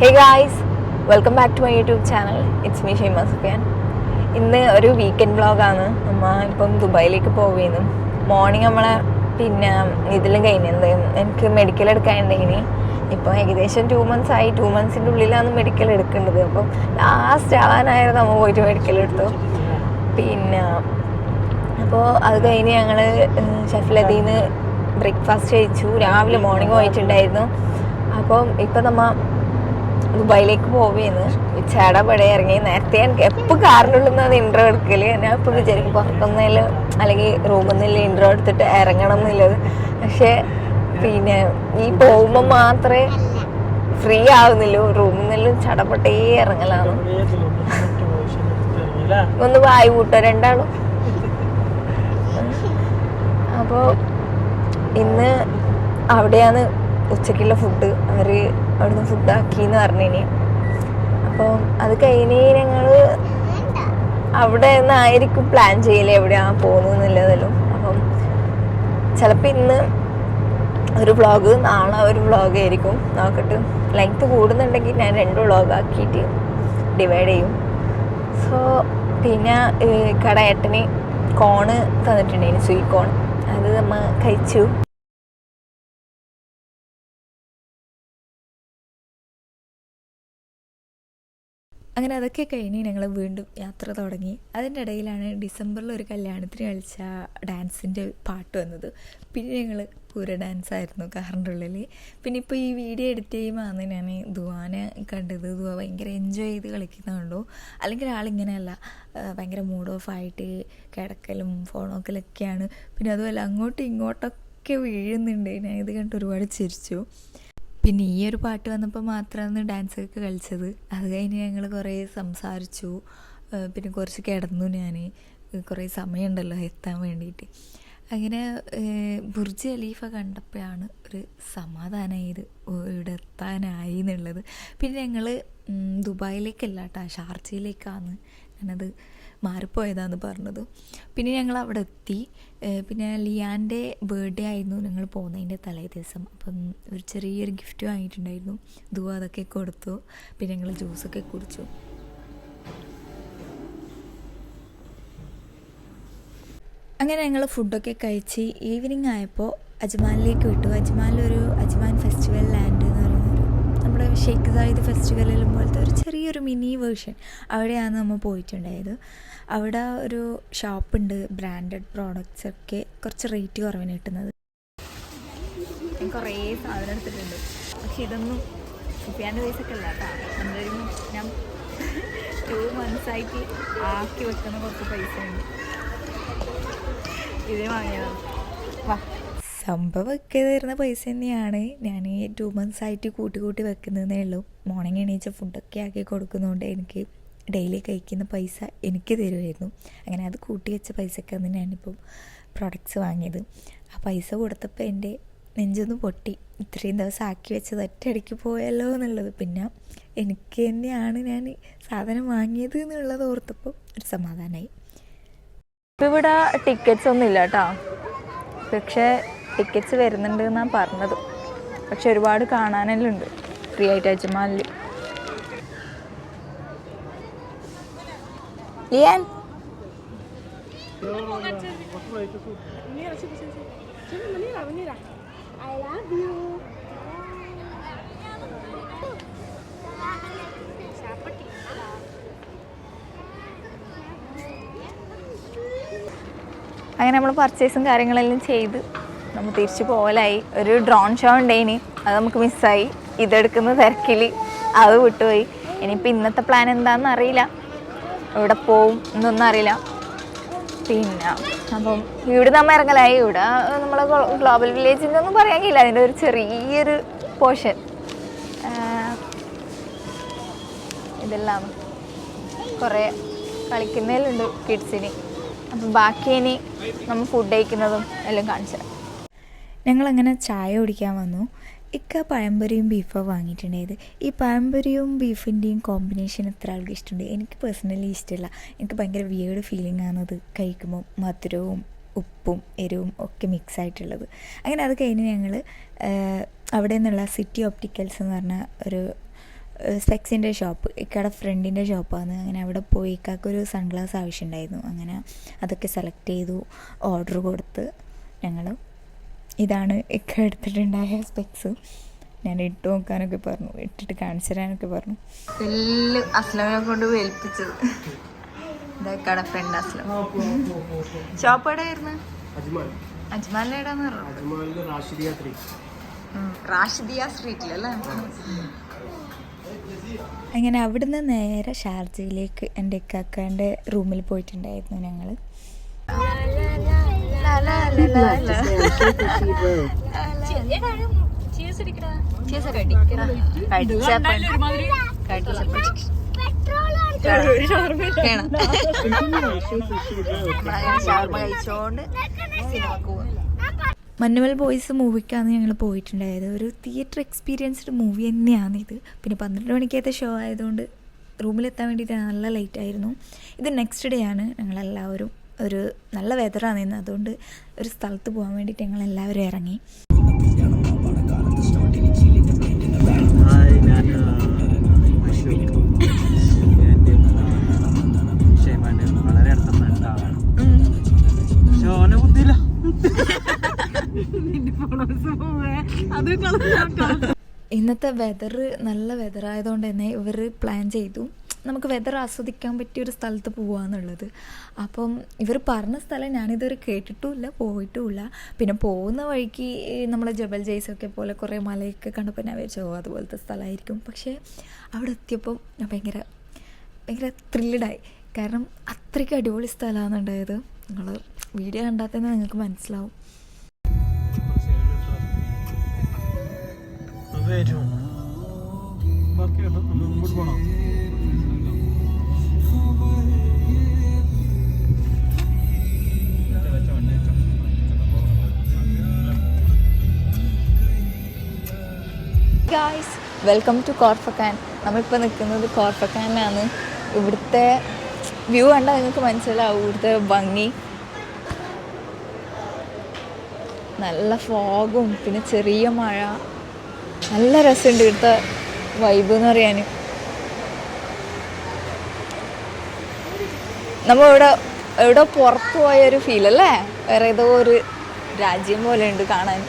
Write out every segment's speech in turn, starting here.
Hey guys welcome back to my YouTube channel it's me Sheema Sufiyan ഇന്ന് ഒരു weekend വ്ളോഗാണ് നമ്മൾ ഇപ്പം ദുബായിലേക്ക് പോവുകയെന്ന് മോർണിംഗ് നമ്മളെ പിന്നെ ഇതിലും കഴിഞ്ഞത് എനിക്ക് മെഡിക്കൽ എടുക്കാനുണ്ടെങ്കിൽ ഇപ്പോൾ ഏകദേശം ടു മന്ത്സ് ആയി. ടു മന്ത്സിന്റെ ഉള്ളിലാണ് മെഡിക്കൽ എടുക്കേണ്ടത്. അപ്പം ലാസ്റ്റ് ആവാനായിരുന്നു നമ്മൾ പോയിട്ട് മെഡിക്കൽ എടുത്തു പിന്നെ അപ്പോൾ അത് കഴിഞ്ഞ് ഞങ്ങൾ ഷെഫിലതിന്ന് ബ്രേക്ക്ഫാസ്റ്റ് കഴിച്ചു. രാവിലെ മോർണിംഗ് പോയിട്ടുണ്ടായിരുന്നു. അപ്പം ഇപ്പം നമ്മ ദുബായിലേക്ക് പോവേന്ന്. ഉച്ചാട ചേടപടെ ഇറങ്ങി. നേരത്തെ എനിക്ക് എപ്പോൾ കാറിനുള്ളിൽ നിന്നാണ് ഇൻട്രോ എടുക്കൽ. ഞാൻ ഇപ്പോൾ വിചാരിക്കും പുറത്തുനിന്നതിൽ അല്ലെങ്കിൽ റൂമിൽ നിന്നില്ല ഇൻട്രോ എടുത്തിട്ട് ഇറങ്ങണം എന്നുള്ളത് പക്ഷേ പിന്നെ ഈ പോകുമ്പോൾ മാത്രമേ ഫ്രീ ആവുന്നില്ലോ. റൂമിൽ നിന്നെല്ലാം ചടപട്ടേ ഇറങ്ങലാണ്. ഒന്ന് വായു കൂട്ടോ രണ്ടാളും. അപ്പോൾ ഇന്ന് അവിടെയാണ് ഉച്ചയ്ക്കുള്ള ഫുഡ് അവർ അവിടുന്ന് ഫുഡ് ആക്കിന്ന് പറഞ്ഞിനി. അപ്പോൾ അത് കഴിഞ്ഞ് ഞങ്ങൾ അവിടെ നിന്നായിരിക്കും പ്ലാൻ ചെയ്യില്ല എവിടെയാണ് പോകുന്നതെന്നുള്ളതെല്ലാം അപ്പം ചിലപ്പോൾ ഇന്ന് ഒരു വ്ളോഗ് നാളെ ഒരു വ്ളോഗ് ആയിരിക്കും. നോക്കട്ടെ. ലെങ്ത് കൂടുന്നുണ്ടെങ്കിൽ ഞാൻ രണ്ട് വ്ളോഗ് ആക്കിയിട്ട് ഡിവൈഡ് ചെയ്യും. സോ പിന്നെ കടയേട്ടന് കോണ് തന്നിട്ടുണ്ടായിരുന്നു സ്വീറ്റ് കോൺ അത് നമ്മൾ കഴിച്ചു. അങ്ങനെ അതൊക്കെ കഴിഞ്ഞ് ഞങ്ങൾ വീണ്ടും യാത്ര തുടങ്ങി. അതിന്റെ ഇടയിലാണ് ഡിസംബറിൽ ഒരു കല്യാണത്തിന് കളിച്ച ഡാൻസിന്റെ പാട്ട് വന്നത്. പിന്നെ ഞങ്ങൾ പൂര ഡാൻസ് ആയിരുന്നു കാറിന്റെ ഉള്ളിൽ പിന്നെ ഇപ്പോൾ ഈ വീഡിയോ എഡിറ്റ് ചെയ്യുമ്പോൾ ഞാൻ ദുവാനെ കണ്ടത്. ദുവ ഭയങ്കര എൻജോയ് ചെയ്ത് കളിക്കുന്നുണ്ടോ അല്ലെങ്കിൽ ആളിങ്ങനെയല്ല ഭയങ്കര മൂഡ് ഓഫ് ആയിട്ട് കിടക്കലും ഫോണോക്കലൊക്കെയാണ് പിന്നെ അതുപോലെ അങ്ങോട്ടും ഇങ്ങോട്ടൊക്കെ വീഴുന്നുണ്ട്. ഞാൻ ഇത് കണ്ടിട്ട് ഒരുപാട് ചിരിച്ചു. പിന്നെ ഈ ഒരു പാട്ട് വന്നപ്പോൾ മാത്രമാണ് ഡാൻസ് ഒക്കെ കളിച്ചത്. അത് കഴിഞ്ഞ് ഞങ്ങൾ കുറേ സംസാരിച്ചു. പിന്നെ കുറച്ച് കിടന്നു ഞാൻ കുറേ സമയമുണ്ടല്ലോ എത്താൻ വേണ്ടിയിട്ട് അങ്ങനെ ബുർജ് ഖലീഫ കണ്ടപ്പോഴാണ് ഒരു സമാധാനമായത് ഇവിടെ എത്താനായി എന്നുള്ളത്. പിന്നെ ഞങ്ങൾ ദുബായിലേക്കല്ല കേട്ടോ ഷാർജയിലേക്കാണ് ഞാനത് മാറിപ്പോയതാന്ന് പറഞ്ഞത്. പിന്നെ ഞങ്ങൾ അവിടെ എത്തി പിന്നെ ലിയാന്റെ ബർത്ത്ഡേ ആയിരുന്നു ഞങ്ങൾ പോകുന്നതിന്റെ തലേ ദിവസം. അപ്പം ഒരു ചെറിയൊരു ഗിഫ്റ്റ് വാങ്ങിയിട്ടുണ്ടായിരുന്നു. ദുവാ അതൊക്കെ കൊടുത്തു. പിന്നെ ഞങ്ങൾ ജ്യൂസൊക്കെ കുടിച്ചു. അങ്ങനെ ഞങ്ങൾ ഫുഡൊക്കെ കഴിച്ച് ഈവനിങ് ആയപ്പോൾ അജ്മാനിലേക്ക് വിട്ടു. അജ്മാനിലൊരു Ajman festival land Sheikh Zayed ഫെസ്റ്റിവലിലും പോലത്തെ ഒരു ചെറിയൊരു മിനി വേർഷൻ അവിടെയാണ് നമ്മൾ പോയിട്ടുണ്ടായത്. അവിടെ ഒരു ഷോപ്പുണ്ട് ബ്രാൻഡഡ് പ്രോഡക്റ്റ്സ് ഒക്കെ കുറച്ച് റേറ്റ് കുറവിന് കിട്ടുന്നത്. ഞാൻ കുറേ സാധനം എടുത്തിട്ടുണ്ട്. പക്ഷെ ഇതൊന്നും സുഫിയാന്റെ പൈസയൊക്കെ അല്ല കേട്ടോ. എന്തായാലും ഞാൻ ടു മന്ത്സ് ആയിട്ട് ആക്കി വെക്കുന്ന കുറച്ച് പൈസ ഉണ്ട്. ഇത് വാങ്ങിയതാണ്. വാ. സംഭവമൊക്കെ തരുന്ന പൈസ തന്നെയാണ്. ഞാൻ ടു മന്ത്സ് ആയിട്ട് കൂട്ടി കൂട്ടി വെക്കുന്നതേ ഉള്ളൂ. മോർണിംഗ് എണീച്ച ഫുഡൊക്കെ ആക്കി കൊടുക്കുന്നതുകൊണ്ട് എനിക്ക് ഡെയിലി കഴിക്കുന്ന പൈസ എനിക്ക് തരുമായിരുന്നു അങ്ങനെ അത് കൂട്ടി വെച്ച പൈസക്കാണ് ഞാനിപ്പം പ്രൊഡക്ട്സ് വാങ്ങിയത്. ആ പൈസ കൊടുത്തപ്പോൾ എന്റെ നെഞ്ചൊന്ന് പൊട്ടി. ഇത്രയും ദിവസം ആക്കി വെച്ചത് ഒറ്റയടിക്ക് പോയല്ലോ എന്നുള്ളത്. പിന്നെ എനിക്ക് തന്നെയാണ് ഞാൻ സാധനം വാങ്ങിയത് എന്നുള്ളത് ഓർത്തപ്പോൾ ഒരു സമാധാനമായി ഇപ്പം ഇവിടെ ടിക്കറ്റ്സ് ഒന്നും ഇല്ല കേട്ടോ പക്ഷേ ടിക്കറ്റ്സ് വരുന്നുണ്ട് എന്നാണ് പറഞ്ഞത്. പക്ഷെ ഒരുപാട് കാണാനെല്ലാം ഉണ്ട് ഫ്രീ ആയിട്ട് അജ്മാലിൽ. അങ്ങനെ നമ്മൾ പർച്ചേസും കാര്യങ്ങളെല്ലാം ചെയ്ത് നമ്മൾ തിരിച്ചു പോകലായി ഒരു ഡ്രോൺ ഷോ ഉണ്ടായിനി അത് നമുക്ക് മിസ്സായി ഇതെടുക്കുന്ന തിരക്കിൽ അത് വിട്ടുപോയി. ഇനിയിപ്പോൾ ഇന്നത്തെ പ്ലാൻ എന്താണെന്ന് അറിയില്ല. എവിടെ പോവും എന്നൊന്നും അറിയില്ല. പിന്നെ അപ്പം ഇവിടെ നമ്മൾ ഇറങ്ങലായി. ഇവിടെ നമ്മൾ ഗ്ലോബൽ വില്ലേജിന്റെ ഒന്നും പറയാൻ കഴിയില്ല. അതിന്റെ ഒരു ചെറിയൊരു പോർഷൻ ഇതെല്ലാം കുറേ കളിക്കുന്നതിലുണ്ട് കിഡ്സിന് അപ്പം ബാക്കി ഇനി നമ്മൾ ഫുഡ് കഴിക്കുന്നതും എല്ലാം കാണിച്ചു ഞങ്ങളങ്ങനെ ചായ കുടിക്കാൻ വന്നു. ഇക്ക പഴംപൊരിയും ബീഫോ വാങ്ങിയിട്ടുണ്ടായത്. ഈ പഴംപൊരിയും ബീഫിന്റെയും കോമ്പിനേഷൻ എത്ര ആൾക്ക് ഇഷ്ടമുണ്ട്? എനിക്ക് പേഴ്സണലി ഇഷ്ടമില്ല എനിക്ക് ഭയങ്കര വിയേർഡ് ഫീലിംഗ് ആണത് കഴിക്കുമ്പോൾ മധുരവും ഉപ്പും എരിവും ഒക്കെ മിക്സ് ആയിട്ടുള്ളത്. അങ്ങനെ അത് കഴിഞ്ഞ് ഞങ്ങൾ അവിടെ നിന്നുള്ള സിറ്റി ഓപ്റ്റിക്കൽസ് എന്ന് പറഞ്ഞ ഒരു സ്പെക്സിന്റെ ഷോപ്പ് ഇക്കയുടെ ഫ്രണ്ടിന്റെ ഷോപ്പാണ് അങ്ങനെ അവിടെ പോയി ഇക്കാക്കൊരു സൺഗ്ലാസ് ആവശ്യമുണ്ടായിരുന്നു. അങ്ങനെ അതൊക്കെ സെലക്ട് ചെയ്തു ഓർഡർ കൊടുത്ത് ഞങ്ങൾ ഇതാണ് ഒക്കെ എടുത്തിട്ടുണ്ടായ സ്പെക്സ് ഞാൻ ഇട്ട് നോക്കാനൊക്കെ പറഞ്ഞു ഇട്ടിട്ട് കാണിച്ചു തരാനൊക്കെ പറഞ്ഞു. എല്ലാം അസ്ലമിനെ കൊണ്ട് വേൽപ്പിച്ചത്. ഇതൊക്കെയാണ് ഫ്രണ്ട് അസ്ലം. ഷോപ്പ് എവിടെയായിരുന്നു? അജ്മാൻ അജ്മാലിൽ എവിടെയാന്ന് പറഞ്ഞു? അജ്മാനിൽ റാഷിദിയ ത്രീ റാഷിദിയ സ്ട്രീറ്റിലല്ലേ അങ്ങനെ അവിടുന്ന് നേരെ ഷാർജയിലേക്ക് എന്റെ ഇക്കാക്കാന്റെ റൂമിൽ പോയിട്ടുണ്ടായിരുന്നു ഞങ്ങൾ കഴിച്ചോണ്ട് സിനിമക്ക് പോകും മഞ്ഞുമൽ ബോയ്സ് മൂവിക്കാണ് ഞങ്ങൾ പോയിട്ടുണ്ടായത്. ഒരു തിയേറ്റർ എക്സ്പീരിയൻസ്ഡ് മൂവി തന്നെയാണ് ഇത്. പിന്നെ പന്ത്രണ്ട് മണിക്കത്തെ ഷോ ആയതുകൊണ്ട് റൂമിലെത്താൻ വേണ്ടിയിട്ട് നല്ല ലേറ്റ് ആയിരുന്നു. ഇത് നെക്സ്റ്റ് ഡേ ആണ് ഞങ്ങളെല്ലാവരും. ഒരു നല്ല വെതറാണ് ഇന്ന്. അതുകൊണ്ട് ഒരു സ്ഥലത്ത് പോകാൻ വേണ്ടിയിട്ട് ഞങ്ങൾ എല്ലാവരും ഇറങ്ങി. ഇന്നത്തെ വെതർ നല്ല വെതറായതുകൊണ്ട് തന്നെ ഇവർ പ്ലാൻ ചെയ്തു. നമുക്ക് വെതർ ആസ്വദിക്കാൻ പറ്റിയ ഒരു സ്ഥലത്ത് പോവാന്നുള്ളത് അപ്പം ഇവർ പറഞ്ഞ സ്ഥലം ഞാനിതുവരെ കേട്ടിട്ടുമില്ല പോയിട്ടുമില്ല. പിന്നെ പോകുന്ന വഴിക്ക് നമ്മളെ ജബൽ ജയ്സൊക്കെ പോലെ കുറേ മലയൊക്കെ കണ്ടപ്പോൾ ഞാൻ വിചാരിച്ചു "ഓ, അതുപോലത്തെ സ്ഥലമായിരിക്കും. പക്ഷേ അവിടെ എത്തിയപ്പം ഞാൻ ഭയങ്കര ഭയങ്കര ത്രില്ലഡായി കാരണം അത്രയ്ക്ക് അടിപൊളി സ്ഥലമാണ് ഉണ്ടായത്. നിങ്ങൾ വീഡിയോ കണ്ടാൽ തന്നെ നിങ്ങൾക്ക് മനസ്സിലാവും. വരും ഗായ്സ് വെൽക്കം ടു കോർഫക്കാൻ നമ്മളിപ്പോൾ നിൽക്കുന്നത് കോർഫക്കാനിലാണ് ഇവിടുത്തെ വ്യൂ കണ്ടാൽ നിങ്ങൾക്ക് മനസ്സിലാവും. ഇവിടുത്തെ ഭംഗി. നല്ല ഫോഗും പിന്നെ ചെറിയ മഴ. നല്ല രസമുണ്ട് ഇവിടുത്തെ വൈബ് എന്ന് പറയാൻ നമ്മൾ ഇവിടെ എവിടെ പുറത്ത് പോയ ഒരു ഫീൽ അല്ലേ? വേറെ ഏതോ ഒരു രാജ്യം പോലെ ഉണ്ട് കാണാൻ.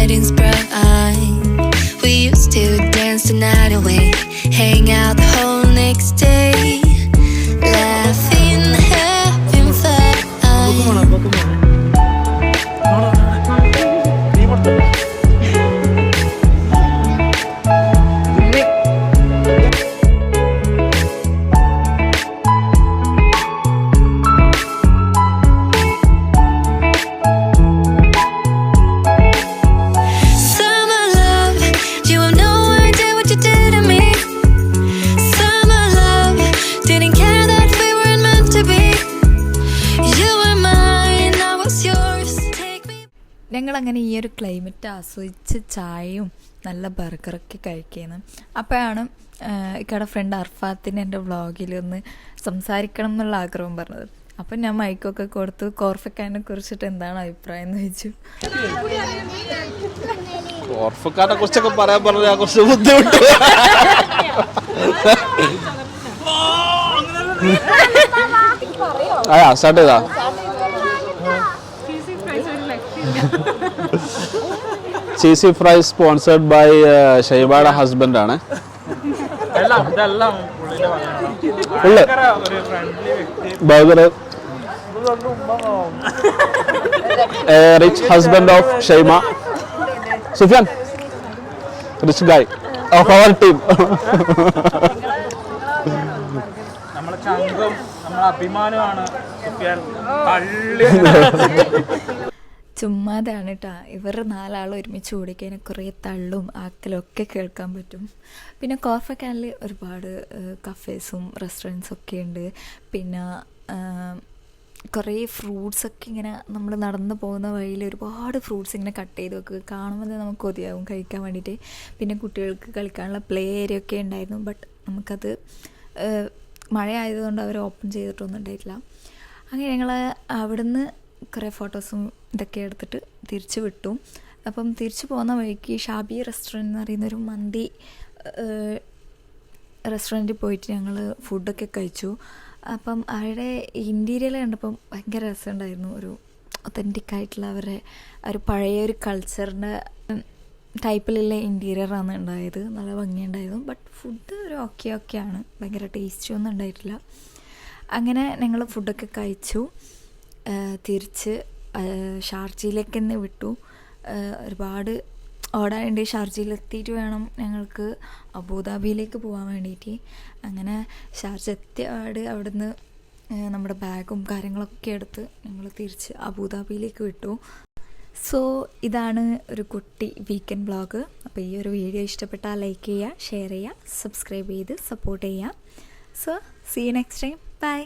Getting sprung. We used to dance the night away, hang out the whole next day, ഞങ്ങളങ്ങനെ ഈ ഒരു ക്ലൈമറ്റ് ആസ്വദിച്ച് ചായയും നല്ല ബർഗറൊക്കെ കഴിക്കുന്നു. അപ്പോഴാണ് ഇക്കടെ ഫ്രണ്ട് അർഫാത്തിന് എന്റെ വ്ളോഗിൽ ഒന്ന് സംസാരിക്കണം എന്നുള്ള ആഗ്രഹം പറഞ്ഞത്. അപ്പം ഞാൻ മൈക്കൊക്കെ കൊടുത്തു. കോർഫക്കാനെ കുറിച്ചിട്ട് എന്താണ് അഭിപ്രായം എന്ന് ചോദിച്ചു. കോർഫക്കാനെ കുറിച്ചൊക്കെ പറയാൻ പറഞ്ഞാൽ കുറച്ച് ബുദ്ധിമുട്ട്. ആ സ്റ്റാർട്ട് ചെയ്താ. ചീസി ഫ്രൈ സ്പോൺസേർഡ് ബൈ ഷൈബാടെ ഹസ്ബൻഡ് ആണ്. ഉള്ളു. Burger rich husband of Shaima Sufiyan rich guy of our team നമ്മളെ ചങ്കും നമ്മളെ അഭിമാനമാണ് സുഫിയാൻ. ചുമ്മാതാണ് കേട്ടോ ഇവർ നാലാൾ ഒരുമിച്ച് ഓടിക്കഴിഞ്ഞാൽ കുറേ തള്ളും ആക്കലും ഒക്കെ കേൾക്കാൻ പറ്റും. പിന്നെ കോർഫക്കാനിൽ ഒരുപാട് കഫേസും റെസ്റ്റോറന്റ്സും ഒക്കെ ഉണ്ട്. പിന്നെ കുറേ ഫ്രൂട്ട്സ് ഒക്കെ ഇങ്ങനെ നമ്മൾ നടന്നു പോകുന്ന വഴിയിൽ ഒരുപാട് ഫ്രൂട്ട്സ് ഇങ്ങനെ കട്ട് ചെയ്ത് വെക്കുക. കാണുമ്പോൾ നമുക്ക് കൊതിയാവും കഴിക്കാൻ വേണ്ടിയിട്ട്. പിന്നെ കുട്ടികൾക്ക് കളിക്കാനുള്ള പ്ലേ ഏരിയ ഒക്കെ ഉണ്ടായിരുന്നു. ബട്ട് നമുക്കത് മഴയായതുകൊണ്ട് അവർ ഓപ്പൺ ചെയ്തിട്ടൊന്നും ഉണ്ടായിട്ടില്ല. അങ്ങനെ ഞങ്ങൾ അവിടുന്ന് കുറേ ഫോട്ടോസും ഇതൊക്കെ എടുത്തിട്ട് തിരിച്ചു വിട്ടു. അപ്പം തിരിച്ചു പോകുന്ന വഴിക്ക് ഷാബി റെസ്റ്റോറന്റ് എന്ന് പറയുന്ന ഒരു മന്തി റെസ്റ്റോറന്റിൽ പോയിട്ട് ഞങ്ങൾ ഫുഡൊക്കെ കഴിച്ചു. അപ്പം അവരുടെ ഇന്റീരിയൽ കണ്ടപ്പം ഭയങ്കര രസമുണ്ടായിരുന്നു. ഒരു ഒത്തന്റിക് ആയിട്ടുള്ള അവരുടെ ഒരു പഴയ ഒരു കൾച്ചറിന്റെ ടൈപ്പിലുള്ള ഇന്റീരിയറാണ് ഉണ്ടായത്. നല്ല ഭംഗിയുണ്ടായിരുന്നു. ബട്ട് ഫുഡ് ഒരു ഓക്കെ ഓക്കെ ആണ്. ഭയങ്കര ടേസ്റ്റി ഒന്നും ഉണ്ടായിട്ടില്ല. അങ്ങനെ ഞങ്ങൾ ഫുഡൊക്കെ കഴിച്ചു. തിരിച്ച് ഷാർജയിലേക്ക് തന്നെ വിട്ടു. ഒരുപാട് ഓടാനുണ്ട്. ഷാർജയിലെത്തിയിട്ട് വേണം ഞങ്ങൾക്ക് അബുദാബിയിലേക്ക് പോകാൻ വേണ്ടിയിട്ട് അങ്ങനെ ഷാർജ എത്തിയ പാട് അവിടുന്ന് നമ്മുടെ ബാഗും കാര്യങ്ങളൊക്കെ എടുത്ത് ഞങ്ങൾ തിരിച്ച് അബുദാബിയിലേക്ക് വിട്ടു. സോ ഇതാണ് ഒരു കുട്ടി വീക്കെൻഡ് ബ്ലോഗ് അപ്പോൾ ഈ ഒരു വീഡിയോ ഇഷ്ടപ്പെട്ടാൽ ലൈക്ക് ചെയ്യുക ഷെയർ ചെയ്യുക സബ്സ്ക്രൈബ് ചെയ്ത് സപ്പോർട്ട് ചെയ്യുക. So see next time bye